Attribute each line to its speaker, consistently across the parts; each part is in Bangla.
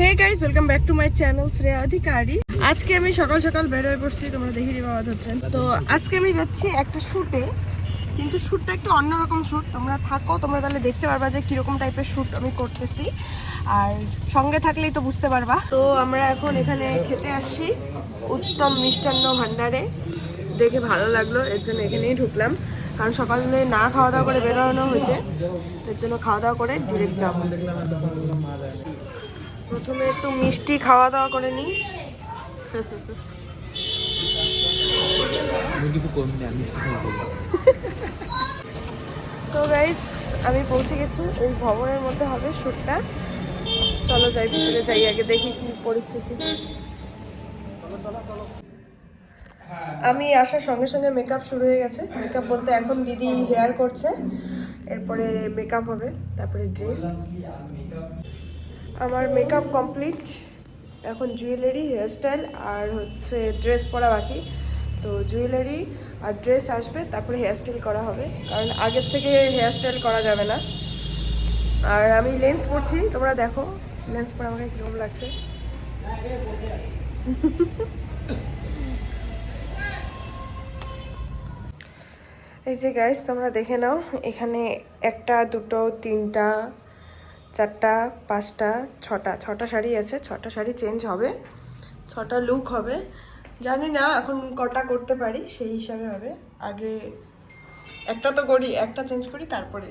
Speaker 1: Hey to my channel Shreya আজকে আমি সকাল সকাল বের হয়ে পড়ছি, তোমরা হচ্ছেন। তো আজকে আমি যাচ্ছি একটা শ্যুটে কিন্তু শ্যুটটা একটু অন্যরকম শ্যুট তোমরা থাকো, তোমরা তাহলে দেখতে পারবা যে কীরকম টাইপের শ্যুট আমি করতেছি। আর সঙ্গে থাকলেই তো বুঝতে পারবা। তো আমরা এখন এখানে খেতে আসছি উত্তম মিষ্টান্ন ভাণ্ডারে দেখে ভালো লাগল, এর জন্য এখানেই ঢুকলাম। কারণ সকালে না খাওয়া দাওয়া করে বেরোনো হয়েছে, এর জন্য খাওয়া দাওয়া করে ডিরেক্ট যাব। প্রথমে একটু মিষ্টি খাওয়া দাওয়া করে নিই। তো গাইস আমি পৌঁছে গেছি। এই ভবনের মধ্যে হবে শ্যুটটা। চলো যাই ভিতরে যাই আগে দেখি কি পরিস্থিতি। আমি আসার সঙ্গে সঙ্গে মেকআপ শুরু হয়ে গেছে। মেকআপ বলতে এখন দিদি হেয়ার করছে। এরপরে মেকআপ হবে তারপরে ড্রেস আমার মেকআপ কমপ্লিট এখন জুয়েলারি হেয়ারস্টাইল আর হচ্ছে ড্রেস পরা বাকি। তো জুয়েলারি আর ড্রেস আসবে, তারপরে হেয়ারস্টাইল করা হবে, কারণ আগের থেকে হেয়ারস্টাইল করা যাবে না। আর আমি লেন্স পরছি, তোমরা দেখো লেন্স পরে আমাকে কীরকম লাগছে। এই যে গাইস তোমরা দেখে নাও, এখানে একটা, দুটো, তিনটা চারটা, পাঁচটা, ছটা ছটা শাড়ি আছে, ছটা শাড়ি চেঞ্জ হবে, ছটা লুক হবে। জানি না এখন কটা করতে পারি, সেই হিসাবে হবে। আগে একটা তো করি, একটা চেঞ্জ করি, তারপরে।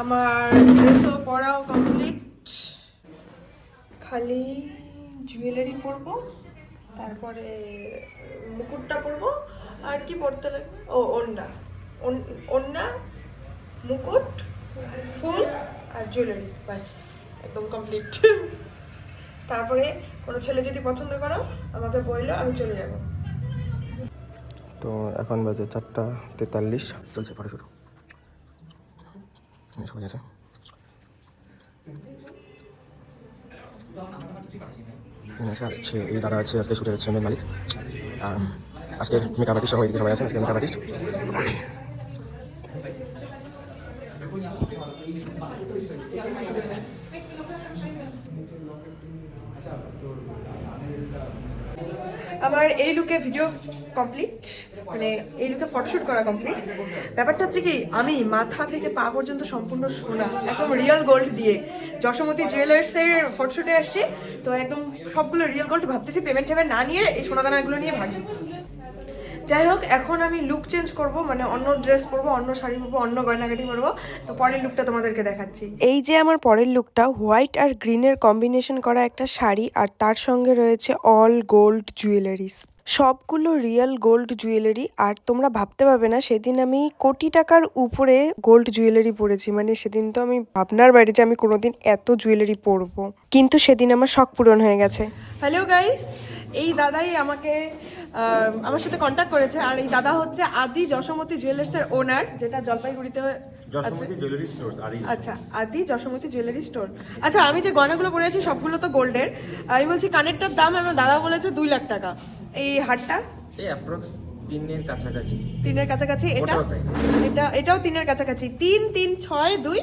Speaker 1: আমার ড্রেসও পরাও কমপ্লিট খালি জুয়েলারি পরবো, তারপরে মুকুটটা পরবো, আর কি পরতে লাগবে? ও ওন্না ওন্না মুকুট, ফুল আর জুয়েলারি বাস একদম কমপ্লিট তারপরে কোনো ছেলে যদি পছন্দ করো, আমাকে বলল, আমি চলে যাব।
Speaker 2: তো এখন বাজে চারটা তেতাল্লিশ, চলছে ফটোশুট সবাই আছে। আছে দাদা আছে, আজকে যাচ্ছে মেন মালিক। আজকে মেকআপ আর্টিস্ট সবাই আছে, আজকে মেকআপ আর্টিস্ট
Speaker 1: আমার এই লুকে ভিডিও কমপ্লিট মানে এই লুকে ফটোশুট করা কমপ্লিট ব্যাপারটা হচ্ছে কি, আমি মাথা থেকে পা পর্যন্ত সম্পূর্ণ সোনা, একদম রিয়েল গোল্ড দিয়ে। যশোমতী জুয়েলার্সের ফটোশুটে আসছি, তো একদম সবগুলো রিয়েল গোল্ড ভাবতেছি পেমেন্ট টেমেন্ট না নিয়ে এই সোনাদানাগুলো নিয়ে ভাগি। যাই হোক এখন আমি লুক চেঞ্জ করব মানে অন্য ড্রেস পরবো অন্য শাড়ি পরবো অন্য গয়নাগাটি পরবো। তো পরের লুকটা তোমাদেরকে দেখাচ্ছি। এই যে আমার পরের লুকটা হোয়াইট আর গ্রিনের কম্বিনেশন করা একটা শাড়ি আর তার সঙ্গে রয়েছে অল গোল্ড জুয়েলারিস সবগুলো রিয়েল গোল্ড জুয়েলারি আর তোমরা ভাবতে পারবে না সেদিন আমি কোটি টাকার উপরে গোল্ড জুয়েলারি পরেছি। মানে সেদিন তো আমি ভাবনার বাইরে যে আমি কোনোদিন এত জুয়েলারি পরবো। কিন্তু সেদিন আমার শখ পূরণ হয়ে গেছে। হ্যালো গাইস এই দাদাই আমাকে আমার সাথে কন্ট্যাক্ট করেছে। আর এই দাদা হচ্ছে আদি যশোমতী জুয়েলার্সের ওনার যেটা জলপাইগুড়িতে আছে।
Speaker 2: জুয়েলারি স্টোর্স
Speaker 1: আচ্ছা আদি যশোমতী জুয়েলারি স্টোর আচ্ছা আমি যে গয়নাগুলো পরেছি সবগুলো তো গোল্ডের। আমি বলছি কানেরটার দাম আমার দাদা বলেছে দুই লাখ টাকা। এই হারটা?
Speaker 3: এই অ্যাপ্রক্স তিনের কাছাকাছি।
Speaker 1: তিনের কাছাকাছি এটা? এটা এটাও তিনের কাছাকাছি। তিন তিন ছয় দুই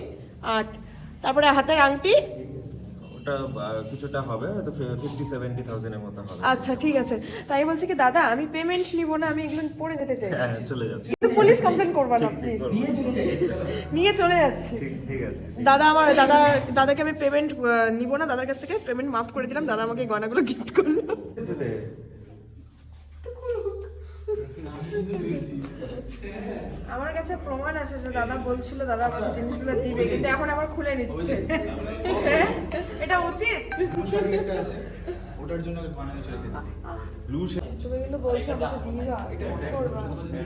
Speaker 1: আট। তারপরে হাতের আংটি
Speaker 3: ওটা কিছুটা হবে হয়তো ফিফটি সেভেন্টি থাউজেন্ডের মতো হবে।
Speaker 1: আচ্ছা ঠিক আছে। তাই বলছি কি দাদা আমি পেমেন্ট নিব না আমি এগুলো পরে যেতে চাই।
Speaker 3: হ্যাঁ চলে যাচ্ছে।
Speaker 1: কিন্তু পুলিশ কমপ্লেন করবা না প্লিজ নিয়ে চলে যাচ্ছি।
Speaker 3: ঠিক ঠিক আছে।
Speaker 1: দাদা আমার দাদা দাদাকে আমি পেমেন্ট নিব না দাদার কাছ থেকে পেমেন্ট মাফ করে দিলাম দাদা আমাকে এই গয়নাগুলো গিফট করল। আমার কাছে প্রমাণ আছে যে দাদা বলছিল দাদা আমাকে জিনিসগুলো দিবে কিন্তু এখন আবার খুলে নিচ্ছে। হ্যাঁ? এটা উচিত?
Speaker 4: ওটার জন্য বানানো ছেড়ে দিতে। ব্লু
Speaker 1: তুমি কিন্তু বলছো আমাকে দিবা। করবা।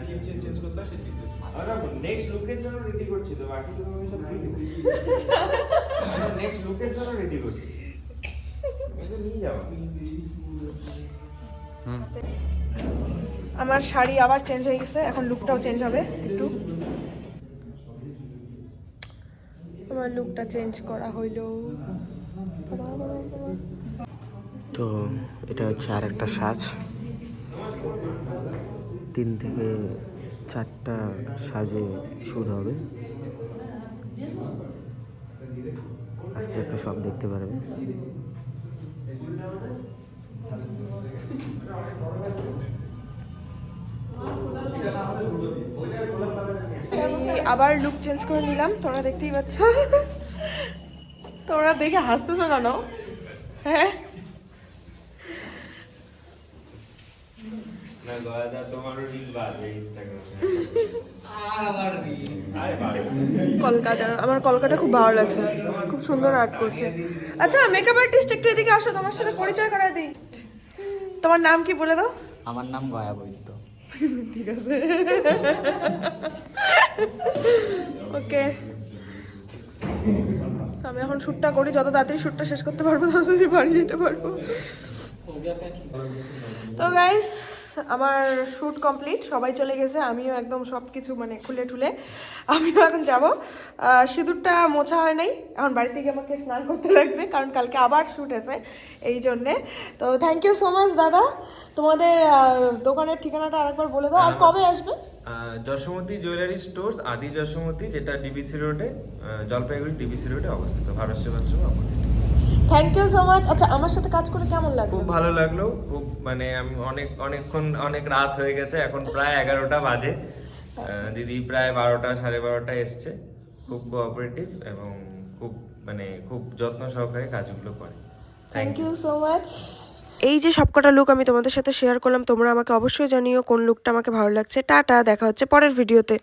Speaker 4: টিম চেঞ্জ চেঞ্জ করতে হয়, সে চেঞ্জ
Speaker 3: নেক্সট লুকের জন্য রেডি করছি তো বাকি তো আমি সব নেক্সট লুকের জন্য রেডি করছি। এটা নিয়ে যাওয়া
Speaker 1: আমার শাড়ি আবার চেঞ্জ হয়ে গেছে, এখন লুকটাও চেঞ্জ হবে, একটু। আমার লুকটা চেঞ্জ করা হইল।
Speaker 2: তো এটা হচ্ছে আর একটা সাজ। তিন থেকে চারটা সাজে শুট হবে।
Speaker 5: আস্তে আস্তে সব দেখতে পারবে।
Speaker 1: আমি আবার লুক চেঞ্জ করে নিলাম তোমরা দেখতেই পাচ্ছ। তোমরা দেখে হাসতেছো কেন? হ্যাঁ?
Speaker 3: না গয়াদা তোমারও রিল বাজবে ইনস্টাগ্রামে আরে বাড়ি
Speaker 1: কলকাতা আমার কলকাতা খুব ভালো লাগছে। খুব সুন্দর আর্ট করছে। আচ্ছা মেকআপ আর্টিস্ট একটু এদিকে আসো তোমার সাথে পরিচয় করায় দিই। তোমার নাম কি বলে দাও?
Speaker 5: আমার নাম গয়া বৈদ্য।
Speaker 1: ঠিক আছে ওকে আমি এখন শ্যুটটা করি, যত তাড়াতাড়ি শ্যুটটা শেষ করতে পারব, তত বাড়ি যেতে পারব। তো গাইস আমার শ্যুট কমপ্লিট সবাই চলে গেছে আমিও একদম সব কিছু মানে খুলে ঠুলে। আমিও এখন যাব। সিঁদুরটা মোছা হয় নাই এখন বাড়ি থেকে আমাকে স্নান করতে লাগবে কারণ কালকে আবার শ্যুট আছে এই জন্যে। তো থ্যাংক ইউ সো মাচ দাদা। তোমাদের দোকানের ঠিকানাটা আরেকবার বলে দাও আর কবে আসবে?
Speaker 3: যশোমতী জুয়েলারি স্টোর্স আদি যশোমতী যেটা ডিবিসি রোডে জলপাইগুড়ি ডিবিসি রোডে অবস্থিত Bharat Sevashram opposite
Speaker 1: thank you so much আচ্ছা আমার সাথে কাজ করে কেমন লাগল?
Speaker 3: খুব ভালো লাগল। খুব মানে আমি অনেক অনেকক্ষণ অনেক রাত হয়ে গেছে। এখন প্রায় এগারোটা বাজে। দিদি প্রায় বারোটা সাড়ে বারোটা এসছে। খুব কোঅপারেটিভ এবং খুব মানে খুব যত্ন সহকারে কাজগুলো করে।
Speaker 1: থ্যাংক ইউ সো মাচ এই যে সবকটা লুক আমি তোমাদের সাথে শেয়ার করলাম তোমরা আমাকে অবশ্যই জানিও কোন লুকটা আমাকে ভালো লাগছে। টাটা দেখা হচ্ছে পরের ভিডিওতে